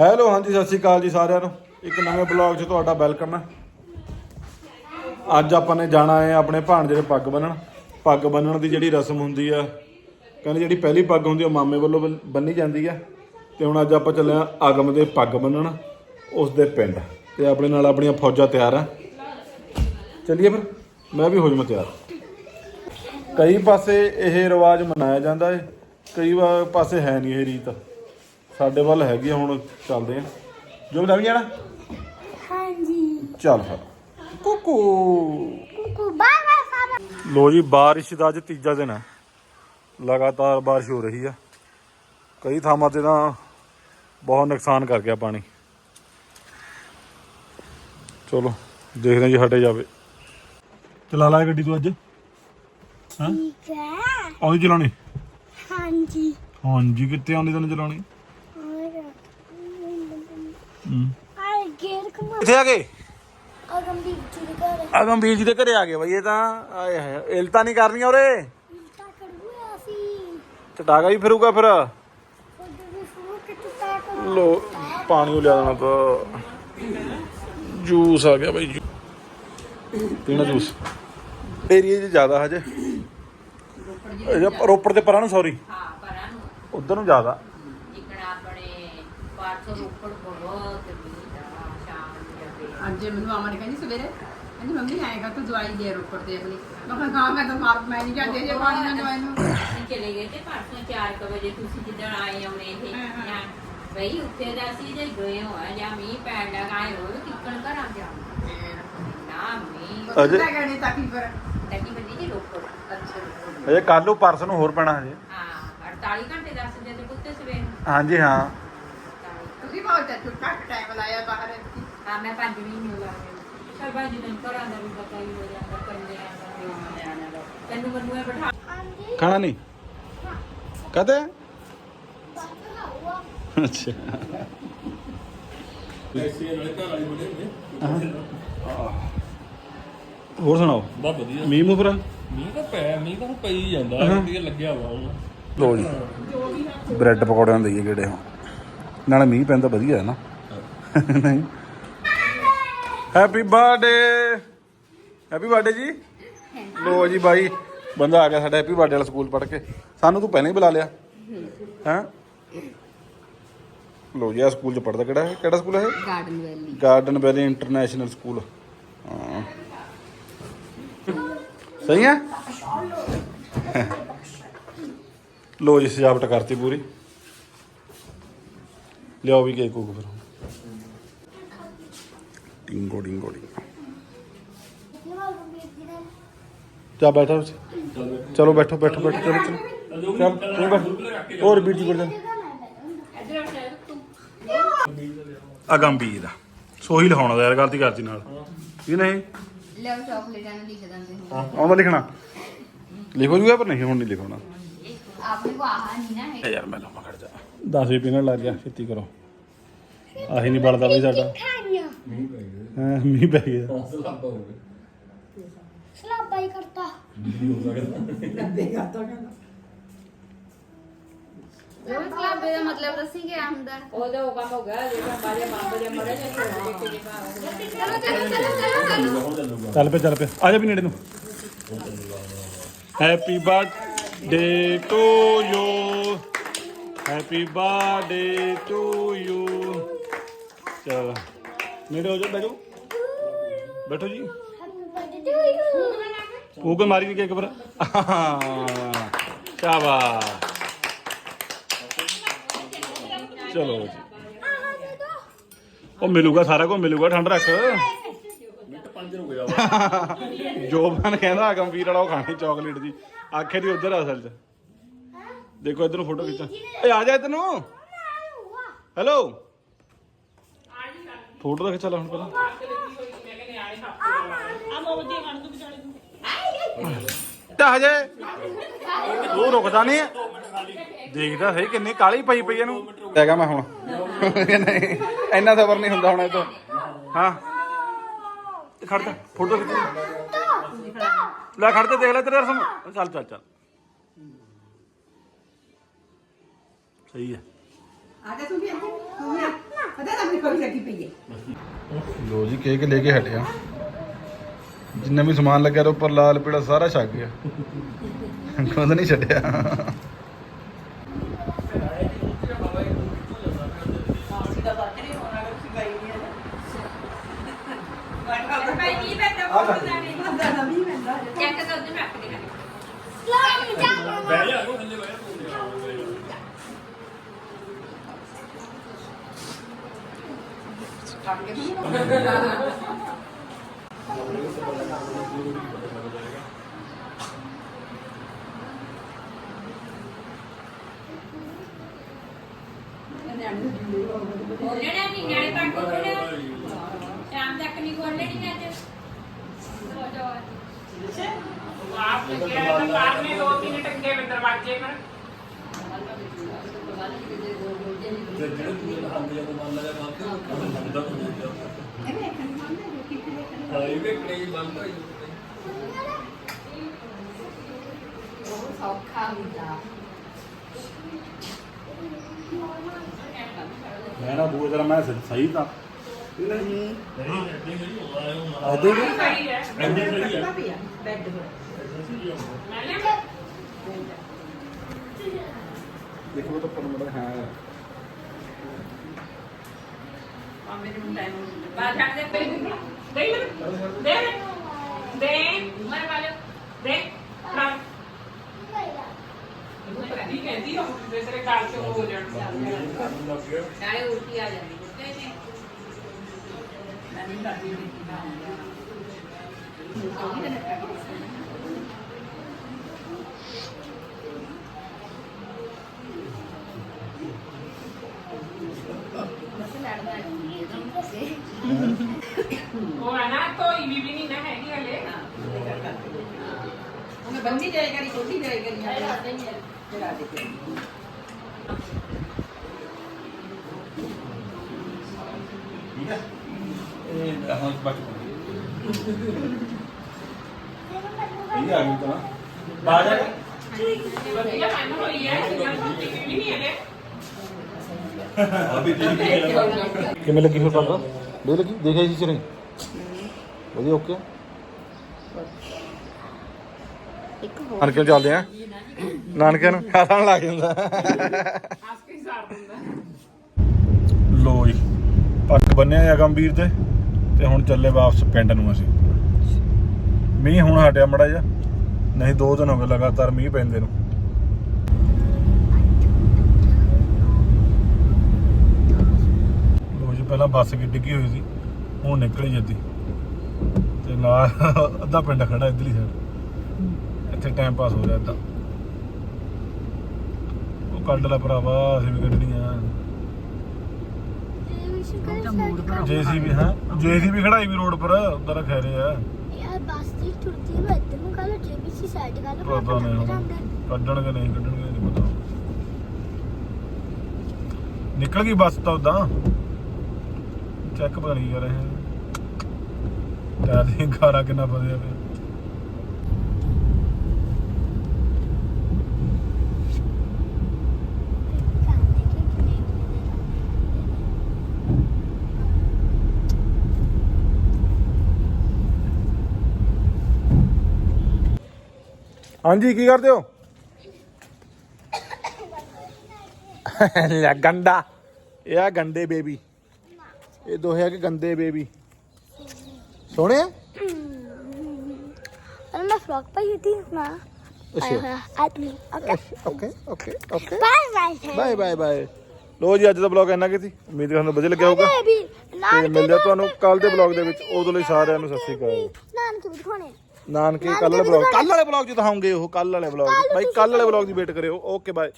Hello, ਹਾਂਜੀ, ਸਤਿ ਸ਼੍ਰੀ ਅਕਾਲ ਜੀ ਸਾਰਿਆਂ ਨੂੰ। ਇੱਕ ਨਵੇਂ ਬਲੌਗ 'ਚ ਤੁਹਾਡਾ ਵੈਲਕਮ ਹੈ। ਅੱਜ ਆਪਾਂ ਨੇ ਜਾਣਾ ਹੈ ਆਪਣੇ ਭਾਣਜੇ ਦੇ ਪੱਗ ਬੰਨਣ। ਪੱਗ ਬੰਨਣ ਦੀ ਜਿਹੜੀ ਰਸਮ ਹੁੰਦੀ ਆ, ਕਹਿੰਦੇ ਜਿਹੜੀ ਪਹਿਲੀ ਪੱਗ ਹੁੰਦੀ ਉਹ ਮਾਮੇ ਵੱਲੋਂ ਬੰਨ- ਬੰਨੀ ਜਾਂਦੀ ਆ। ਤੇ ਹੁਣ ਅੱਜ ਆਪਾਂ ਚੱਲੇ ਆ ਆਗਮ ਦੇ ਪੱਗ ਬੰਨਣ, ਉਸ ਦੇ ਪਿੰਡ। ਤੇ ਆਪਣੇ ਨਾਲ ਆਪਣੀਆਂ ਫੌਜਾਂ ਤਿਆਰ ਆ। ਚੱਲੀਏ ਫਿਰ, ਮੈਂ ਵੀ ਹੋ ਜਾਵਾਂ ਤਿਆਰ। ਕਈ ਪਾਸੇ ਇਹ ਰਿਵਾਜ ਮਨਾਇਆ ਜਾਂਦਾ ਹੈ ਕਈ ਵਾ- ਪਾਸੇ ਹੈ ਨਹੀਂ ਇਹ ਰੀਤ। ਸਾਡੇ ਵੱਲ ਹੈਗੀ ਆ ਹੁਣ ਚੱਲਦੇ ਆ। ਜੋ ਵੀ ਜਾਣਾ? ਹਾਂਜੀ। ਚੱਲ ਫਿਰ। ਕੁਕੂ। ਕੁਕੂ ਬਾਏ ਬਾਏ ਸਾਰਾ ਲੋ ਜੀ ਬਾਰਿਸ਼ ਦਾ ਅੱਜ ਤੀਜਾ ਦਿਨ ਹੈ ਲਗਾਤਾਰ ਬਾਰਿਸ਼ ਹੋ ਰਹੀ ਆ। ਕਈ ਥਾਵਾਂ ਤੇ ਤਾਂ ਬਹੁਤ ਨੁਕਸਾਨ ਕਰ ਗਿਆ ਪਾਣੀ। ਚਲੋ ਦੇਖਦੇ ਹਾਂ ਜੀ ਹਟੇ ਜਾਵੇ। ਚਲਾ ਲਾ ਗੱਡੀ ਤੂੰ ਅੱਜ। ਹਾਂ? ਠੀਕ ਹੈ। ਆਉਂਦੀ ਚਲਾਉਣੀ? ਹਾਂਜੀ। ਹਾਂਜੀ ਕਿੱਥੇ ਆਉਂਦੀ ਤੈਨੂੰ ਚਲਾਉਣੀ? ਆਏ ਗੇਰ ਕਮਾ ਕਿੱਥੇ ਆ ਗਏ? ਅਗਮ ਦੀ ਜੀ ਘਰ। ਅਗਮਵੀਰ ਜੀ ਦੇ ਘਰੇ ਆ ਗਏ ਬਈ ਇਹ ਤਾਂ ਆਏ ਹਾਏ ਇਲਤਾ ਨਹੀਂ ਕਰਨੀਆਂ ਉਰੇ। ਤਾਂ ਕਰੂਆ ਸੀ ਚਟਾਗਾ ਹੀ ਫਿਰੂਗਾ ਫਿਰ। ਤਾਂ ਲੋ ਪਾਣੀ ਉਹ ਲਿਆ ਦੇਣਾ ਤਾਂ ਜੂਸ ਆ ਗਿਆ ਬਈ ਜੂ- ਪੀਣਾ ਜੂਸ। ਏਰੀਏ 'ਚ ਜ਼ਿਆਦਾ ਹਜੇ। ਰੋਪੜ ਦੇ ਪਰਾਂ ਨੂੰ ਸੌਰੀ ਹਾਂ ਪਰਾਂ ਨੂੰ। ਉਧਰ ਨੂੰ ਜ਼ਿਆਦਾ। ਪਾਰਸਲ ਉੱਪਰ ਬਹੁਤ ਮੀਂਹ ਆ ਸ਼ਾਮ ਨੂੰ ਜਾਂਦੇ ਅੱਜ ਮੈਨੂੰ ਮਾਮਾ ਨੇ ਕਹਿੰਦੀ ਸਵੇਰੇ ਕਹਿੰਦੀ ਮੰਮੀ ਆਏਗਾ ਤੂੰ ਦਵਾਈ ਦੇ ਰੋਪੜ ਤੇ ਆਪਣੀ। ਮੈਂ ਕਿਹਾ ਹਾਂ ਮੈਂ ਤਾਂ ਮਾਰ ਮੈਂ ਨਹੀਂ ਜਾਂਦੀ ਜੇ ਪਾਣੀ ਨਾਲ ਦਵਾਈ ਨੂੰ। ਅਸੀਂ ਚਲੇ ਗਏ ਤੇ ਪਰਸੋਂ 4 ਵਜੇ ਤੁਸੀਂ ਜਿੱਦਣ ਆਏ ਆਉਣੇ ਇਹ ਹਾਂ, ਹਾਂ। ਜਾਂ ਬਈ ਉੱਥੇ ਦਾ ਅਸੀਂ ਜੇ ਗਏ ਹੋਆ ਜਾਂ ਮੀਂਹ ਪੈਣ ਲੱਗਾ ਆਏ ਹੋ ਕਿੱਕਣ ਘਰਾਂ ਜਾ ਨਾ ਮੀਂਹ। ਅਜੇ- ਅਜੇ ਕਹਿੰਦੀ ਤਾਂ ਕੀ ਫਿਰ? ਤੱਕੀ ਬੰਦੀ ਜੀ ਰੋਪੜ। ਅੱਛਾ ਹਜੇ ਕੱਲ ਨੂੰ ਪਰਸ ਨੂੰ ਹੋਰ ਪੈਣਾ ਹਜੇ। ਹਾਂ 48 ਘੰਟੇ ਦੱਸ ਦੇ ਤੇ ਕੁੱਤੇ ਸਵੇਰ ਨੂੰ। ਹਾਂਜੀ ਹਾਂ। 48 ਤੁਸੀਂ ਬਹੁਤ ਚੁੱਕਾ ਟਾਈਮ ਲਾਇਆ ਬਾਹਰ ਹਾਂ ਮੈਂ ਪੰਜ ਮਹੀਨੇ ਲਾ ਗਈ ਚਲ ਬਾਜੀ ਦਿਨ ਘਰਾਂ ਦਾ ਵੀ ਪਤਾ ਹੀ ਹੋ ਜਾਂਦਾ ਕੰਨੇ ਆਂਦਾ ਤੈਨੂੰ ਮੈਨੂੰ ਇਹ ਬਿਠਾ ਹਾਂਜੀ। ਖਾਣਾ ਨਹੀਂ? ਕਦੇ ਅੱਛਾ। ਹੋਰ ਸੁਣਾਓ? ਬਹੁਤ ਵਧੀਆ। ਮੀਂਹ ਮੁਫਰਾ ਮੀਂਹ ਤਾਂ ਪੈ ਮੀਂਹ ਤਾਂ ਹੁਣ ਪਈ ਜਾਂਦਾ ਵਧੀਆ ਲੱਗਿਆ ਵਾ। ਹੁਣ ਲੋ ਜੀ ਬ੍ਰੈਡ ਪਕੌੜਿਆਂ ਦੇ ਗੇੜੇ ਹੁਣ। ਨਾਲੇ ਮੀਂਹ ਪੈਂਦਾ ਵਧੀਆ ਹੈ ਨਾ। ਨਹੀਂ। ਹੈਪੀ ਬਰਥਡੇ ਹੈਪੀ ਬਰਥਡੇ ਜੀ। ਲੋ ਜੀ ਬਾਈ ਬੰਦਾ ਆ ਗਿਆ ਸਾਡਾ ਹੈਪੀ ਬਰਥਡੇ ਵਾਲਾ ਸਕੂਲ ਪੜ੍ਹ ਕੇ। ਸਾਨੂੰ ਤੂੰ ਪਹਿਲਾਂ ਹੀ ਬੁਲਾ ਲਿਆ। ਹੈਂ? ਲੋ ਜੀ ਆ ਸਕੂਲ ਚ ਪੜਦਾ ਕਿਹੜਾ ਹੈ? ਕਿਹੜਾ ਸਕੂਲ ਹੈ garden valley garden valley international school ਹਾਂ। ਸਹੀ ਹੈ? ਲੋ ਜੀ ਸਜਾਵਟ ਕਰਤੀ ਪੂਰੀ। ਲਿਆਓ ਵੀ ਕੇਕ ਕੂਕ ਫਿਰ। ਨਵਾਂ ਕੰਪਲੀਟ ਜਿਹੜਾ ਜਾ ਬੈਠੋ ਤੁਸੀਂ। ਚਲੋ ਬੈਠੋ ਬੈਠੋ ਬੈਠੋ ਚਲੋ ਚਲੋ। ਚੱਲ ਤੂੰ ਬੈਠ। ਹੋਰ ਬੀਟੀ ਕੋਲ ਜਾ ਅਗੰਬੀਰ ਸੋਹੀ ਲਿਖਾਉਣਾ ਯਾਰ ਗਲਤੀ ਕਰਤੀ ਨਾਲ। ਇਹ ਨਹੀਂ? ਲਿਓ ਚਾਕਲੇਟਾਂ ਨੂੰ ਲਿਖ ਦਿੰਦੇ ਹੋ ਆਉਂਦਾ ਲਿਖਣਾ। ਲਿਖੋ ਜੂਗਾ ਪਰ ਨਹੀਂ ਹੁਣ ਨਹੀਂ ਲਿਖਣਾ ਆਪਣੇ ਕੋ ਆਹ ਨਹੀਂ ਨਾ ਹੈ ਯਾਰ ਮੈਂ ਲੰਮਾ ਖੜ ਜਾ। 10 ਵੀ ਪਿੰਗਣ ਲੱਗ ਗਿਆ ਛੇਤੀ ਕਰੋ। ਆਹੀ ਨਹੀਂ ਬਣਦਾ ਬਈ ਸਾਡਾ। ਖਾਣੀਆਂ ਹਾਂ ਮੀਂਹ ਪੈ ਗਿਆ। ਸਲਾਬਾ ਹੀ ਕਰਤਾ। ਉਹ ਕਲਾਬੇ ਦਾ ਮਤਲਬ ਦੱਸੀ ਕੀ ਹੁੰਦਾ। ਉਹਦਾ ਉਹ ਕੰਮ ਹੋ ਗਿਆ ਜਿਹੜਾ ਬਾਜੇ ਬੰਦ ਜੇ ਮੜੇ ਜੇ ਛੋਟੇ ਜਿਹੇ ਚਲੋ ਚਲੋ ਚਲੋ ਚਲੋ ਚਲੋ। ਚੱਲ ਪੇ ਚੱਲ ਪੇ ਆ ਜਾ ਵੀ ਨੇੜੇ ਨੂੰ। Happy birthday to you happy birthday to you ਚਲ। ਨੇੜੇ ਹੋ ਜਾ ਬੈਠੋ ਬੈਠੋ ਜੀ। ਹੈਪੀ ਮਾਰੀ ਵੀ ਕੇਕ ਪਰ ਸ਼ਾਬਾਸ਼। ਚਲੋ ਜੀ। ਉਹ ਮਿਲੂਗਾ ਸਾਰਾ ਕੁਝ ਮਿਲੂਗਾ, ਠੰਡ ਰੱਖ। ਜੋਬਨ ਕਹਿੰਦਾ ਗੰਭੀਰ ਵਾਲਾ ਉਹ ਖਾਣੀ ਚਾਕਲੇਟ ਜੀ ਆਖੇ ਦੀ ਉਧਰ ਅਸਲ ਚ। ਦੇਖੋ ਇਧਰ ਨੂੰ ਫੋਟੋ ਖਿੱਚਾਂ। ਏ ਆ ਜਾ ਇਧਰ ਨੂੰ। ਹੈਲੋ ਫੋਟੋ ਤਾਂ ਖਿਚਾ ਲੈ ਹੁਣ ਪਹਿਲਾਂ। ਤਾਂ ਹਜੇ ਉਹ ਰੁਕਦਾ ਨਹੀਂ ਦੇਖਦਾ ਸਹੀ ਕਿੰਨੀ ਕਾਲੀ ਪਈ ਪਈ ਇਹਨੂੰ। ਹੈਗਾ ਮੈਂ ਹੁਣ। ਨਹੀਂ ਇੰਨਾ ਸਬਰ ਨਹੀਂ ਹੁੰਦਾ ਹੁਣ ਇਹ ਤੋਂ। ਹਾਂ। ਖੜ ਜਾ ਫੋਟੋ ਖਿੱਚ। ਲੈ ਖੜ ਤੇ ਦੇਖ ਲੈ ਤੇਰੇ ਰਸਮ ਚੱਲ ਚੱਲ ਚੱਲ। ਸਹੀ ਹੈ। ਆ ਜਾ ਤੂੰ ਵੀ ਇੱਥੇ ਤੂੰ ਵੀ ਆ। ਦੇਖੋ ਵੀ ਲੱਗੀ ਪਈ ਹੈ। ਲੋ ਜੀ ਕੇਕ ਲੈ ਕੇ ਹਟਿਆ। ਜਿੰਨਾ ਵੀ ਸਮਾਨ ਲੱਗਿਆ ਉਹਦੇ ਉੱਪਰ ਲਾਲ ਪੀਲਾ ਸਾਰਾ ਛੱਕ ਗਿਆ। ਖੁਦ ਨਹੀਂ ਛੱਡਿਆ। ਕੀ ਪੈਂਦਾ ਬਹੁਤ ਲੈਣੇ ਚੈੱਕ ਕਰ ਦੇ ਰੱਖ ਦੇ ਬਹਿ ਜਾ ਉਹ ਥੱਲੇ ਬਹਿ ਜਾ ਕੱਟ ਕੇ ਲੈਣਾ ਨਹੀਂ ਨਿਆਣੇ ਪਾਟ ਕੋ ਲੈਣਾ ਸ਼ਾਮ ਤੱਕ ਨਹੀਂ ਕੋਲ ਲੈਣੀ ਮੈਂ ਤੇ ਸੋ ਜਾਓ ਅੱਛਾ ਉਹ ਆਪ ਨੇ ਕਿਹਾ ਤਾਂ ਕਾਰ ਨੇ ਦੋ ਤਿੰਨ ਟੰਗੇ ਵਿੱਚ ਦਰਵਾਜ਼ੇ ਪਰ ਜੇ ਜਿਹੜੇ ਤੁਸੀਂ ਹੱਥ ਜਾਂ ਮੰਨ ਲਿਆ ਮੰਨ ਲਿਆ ਉਹ ਹੁੰਦਾ ਹੋ ਗਿਆ ਹਾਂ ਇਹ ਵੀ ਕਈ ਬੰਦ ਹੋਈ ਬਹੁਤ ਸੌਖਾ ਹੁੰਦਾ। ਮੈਂ ਨਾ ਬੂਏ ਤਰ੍ਹਾਂ ਮੈਂ ਸ- ਸਹੀ ਤਾਂ। ਨਹੀਂ। ਆਦੇ ਐਂਡਿੰਗ ਸਹੀ ਹੈ ਬੈੱਡ ਪਰ ਦੇਖੋ ਤਾਂ ਪਰ ਮਤਲਬ ਹੈ। ਮਾਮੇ ਨੂੰ ਟਾਈਮ ਬਾਹਰ ਛੱਡ ਦੇ ਪਹਿਲੇ ਦੇ ਦੇ ਦੇ ਮਰ ਵਾਲੇ ਦੇ ਨਾ ਨਹੀਂ ਕਹਿੰਦੀ ਉਹ ਦੂਸਰੇ ਕਾਲ ਚ ਹੋ ਜਾਣ। ਚਾਹੇ ਉਲਟੀ ਆ ਜਾਂਦੀ ਉੱਤੇ ਨੇ ਨਹੀਂ ਕਰਦੀ ਨਹੀਂ ਨਾ ਹੁੰਦਾ ਉਹ ਵੀ ਨਾ ਉਹ ਹੈ ਨਾ ਧੋਈ ਵੀ ਵੀ ਨਹੀਂ ਨਾ ਹੈਗੀ ਹਲੇ। ਉਹਨੇ ਬੰਦੀ ਜਾਏਗਾ ਨਹੀਂ ਛੋਟੀ ਜਾਏਗਾ ਨਹੀਂ ਚੜਾ ਦੇ ਚੜਾ ਦੇ ਠੀਕ ਹੈ ਇਹ ਹਾਂ ਬਾਕੀ ਇਹ ਆ ਗਈ ਤਾਂ ਬਾਜ਼ਾਰ ਵਧੀਆ ਮੰਨ ਹੋਈ ਹੈ ਸਿੰਗਲ ਵੀ ਨਹੀਂ ਹਲੇ ਕਿਵੇਂ ਲੱਗੀ ਫਿਰ ਬਾਬਾ ਦੇ ਲੱਗੀ ਦੇਖਿਆ ਸੀ ਚਰੇ ਵਧੀਆ ਓਕੇ ਇੱਕ ਹੋਰ। ਅਨਕਿਲ ਚੱਲਦੇ ਆ। ਨਾਨਕਿਆਂ ਨੂੰ ਖਾਣ ਲੱਗ ਜਾਂਦਾ। ਲੋ ਜੀ ਪੱਕ ਬੰਨਿਆ ਆ ਗੰਭੀਰ ਤੇ ਤੇ ਹੁਣ ਚੱਲੇ ਵਾਪਸ ਪਿੰਡ ਨੂੰ ਅਸੀਂ। ਮੀਂਹ ਹੁਣ ਹਟਿਆ ਮੜਾ ਜਾ ਨਹੀਂ ਦੋ ਦਿਨ ਹੋ ਗਏ ਲਗਾਤਾਰ ਮੀਂਹ ਪੈਂਦੇ ਨੂੰ। ਪਹਿਲਾਂ ਬੱਸ ਕੀ ਡਿੱਗੀ ਹੋਈ ਸੀ ਹੁਣ ਨਿਕਲੀ ਜੱਦੀ। ਤੇ ਨਾਲ ਅੱਧਾ ਪਿੰਡ ਖੜਾ ਇਧਰਲੀ ਸਾਈਡ ਇੱਥੇ ਟਾਈਮ ਪਾਸ ਹੋ ਰਿਹਾ ਅੱਧਾ। ਉਹ ਕੱਢ ਲੈ ਭਰਾਵਾ ਅਸੀਂ ਵੀ ਕੱਢਣੀ ਆ। ਜੇਸੀਬੀ ਹਾਂ? ਜੇਸੀਬੀ ਖੜਾਈ ਵੀ ਰੋਡ ਪਰ ਉਧਰ ਖੈ ਰਹੇ ਆ। ਯਾਰ ਬੱਸ ਦੀ ਟੁੱਟੀ ਮੈਂ ਇੱਧਰ ਨੂੰ ਕੱਲ ਜੇਬੀਸੀ ਸਾਈਡ ਕੱਲ ਪਤਾ ਨਹੀਂ ਕੱਢਣਗੇ ਨਹੀਂ ਕੱਢਣਗੇ ਨਹੀਂ ਪਤਾ। ਨਿਕਲ ਗਈ ਬੱਸ ਤਾਂ ਉਦਾਂ। ਚੈੱਕ ਪਤਾ ਨਹੀਂ ਕਰ ਰਹੇ। ਟਾਇਰ ਦੀ ਗਾਰਾ ਕਿੰਨਾ ਫਸਿਆ ਪਿਆ। ਹਾਂਜੀ, ਕੀ ਕਰਦੇ ਹੋ? ਲੈ ਗੰਡਾ। ਇਹ ਆ ਗੰਡੇ, ਬੇਬੀ। ਇਹ ਦੋਹੇ ਹੈਗੇ ਗੰਦੇ ਬੇਬੀ। ਸੋਹਣੇ ਆ? ਅੱਜ ਦਾ ਬਲੌਗ ਇੰਨਾ ਕਿ ਸੀ। ਉਮੀਦ ਤੁਹਾਨੂੰ ਵਧੀਆ ਲੱਗਿਆ ਹੋਊਗਾ। ਤੇ ਮਿਲਦੇ ਤੁਹਾਨੂੰ ਕੱਲ ਦੇ ਬਲੌਗ ਦੇ ਵਿੱਚ। ਉਦੋਂ ਲਈ ਸਾਰਿਆਂ ਨੂੰ ਸਤਿ ਸ਼੍ਰੀ ਅਕਾਲ। ਨਾਨਕੇ ਬਲੌਗ ਕੱਲ ਵਾਲੇ ਬਲੌਗ 'ਚ ਦਿਖਾਉਂਗੇ ਉਹ ਕੱਲ ਵਾਲੇ ਬਲੌਗ ਬਾਈ ਕੱਲ ਵਾਲੇ ਬਲੌਗ ਦੀ ਵੇਟ ਕਰਿਓ। Okay bye